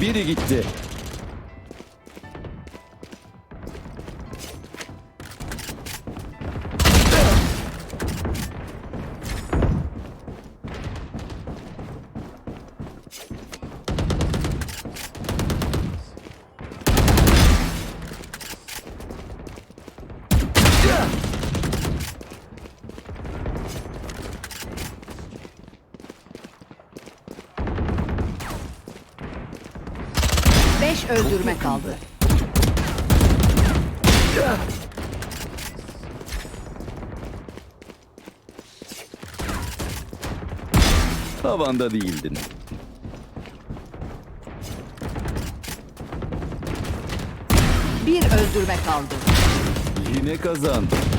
Biri gitti. Beş öldürme kaldı. Havanda değildin. Bir öldürme kaldı. Yine kazandın.